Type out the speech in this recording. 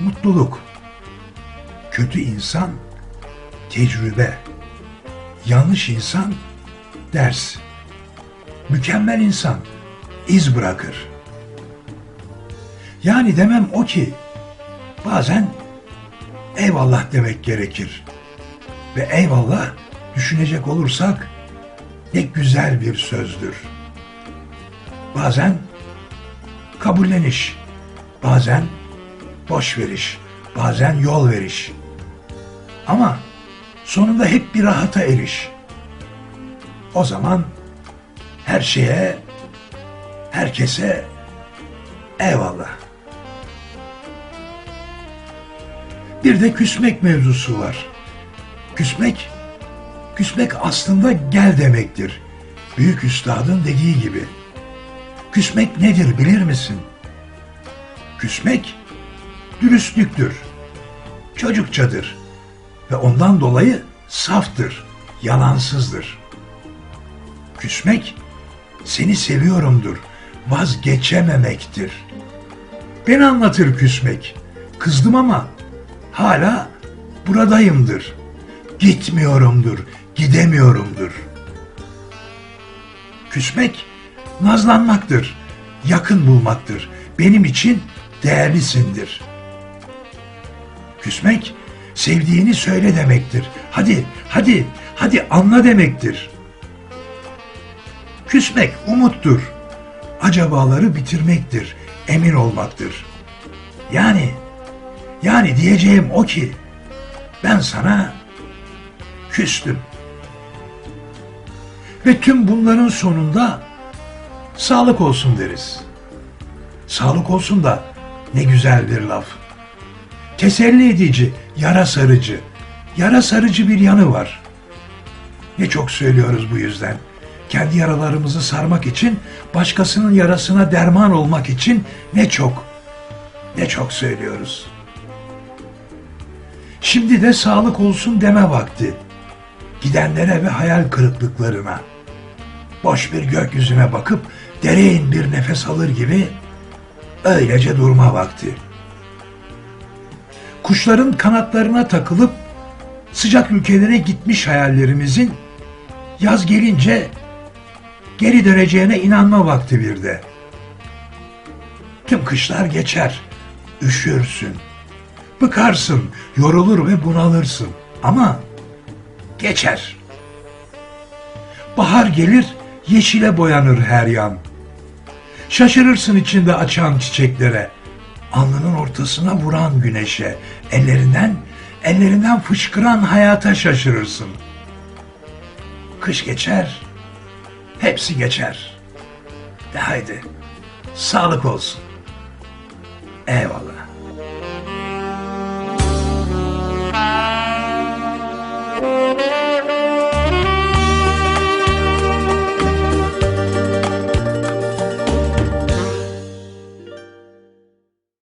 mutluluk. Kötü insan tecrübe. Yanlış insan ders. Mükemmel insan iz bırakır. Yani demem o ki bazen eyvallah demek gerekir. Ve eyvallah düşünecek olursak ne güzel bir sözdür. Bazen kabulleniş, bazen boş veriş, bazen yol veriş. Ama sonunda hep bir rahata eriş. O zaman her şeye, herkese eyvallah. Bir de küsmek mevzusu var. Küsmek, küsmek aslında gel demektir. Büyük üstadın dediği gibi. Küsmek nedir bilir misin? Küsmek dürüstlüktür. Çocukçadır ve ondan dolayı saftır, yalansızdır. Küsmek seni seviyorumdur, vazgeçememektir. Beni anlatır küsmek. Kızdım ama hala buradayımdır. Gitmiyorumdur, gidemiyorumdur. Küsmek nazlanmaktır, yakın bulmaktır. Benim için değerlisindir. Küsmek sevdiğini söyle demektir. Hadi, hadi, hadi anla demektir. Küsmek umuttur. Acabaları bitirmektir, emin olmaktır. Yani, yani diyeceğim o ki, ben sana küstüm. Ve tüm bunların sonunda sağlık olsun deriz. Sağlık olsun da ne güzel bir laf. Teselli edici, yara sarıcı. Yara sarıcı bir yanı var. Ne çok söylüyoruz bu yüzden. Kendi yaralarımızı sarmak için, başkasının yarasına derman olmak için ne çok, ne çok söylüyoruz. Şimdi de sağlık olsun deme vakti. Gidenlere ve hayal kırıklıklarına. Boş bir gökyüzüne bakıp derin bir nefes alır gibi öylece durma vakti. Kuşların kanatlarına takılıp sıcak ülkelere gitmiş hayallerimizin yaz gelince geri döneceğine inanma vakti bir de. Tüm kışlar geçer, üşürsün, bıkarsın, yorulur ve bunalırsın ama geçer. Bahar gelir, yeşile boyanır her yan. Şaşırırsın içinde açan çiçeklere, alnının ortasına vuran güneşe, ellerinden, ellerinden fışkıran hayata şaşırırsın. Kış geçer, hepsi geçer. De haydi, sağlık olsun. Eyvallah.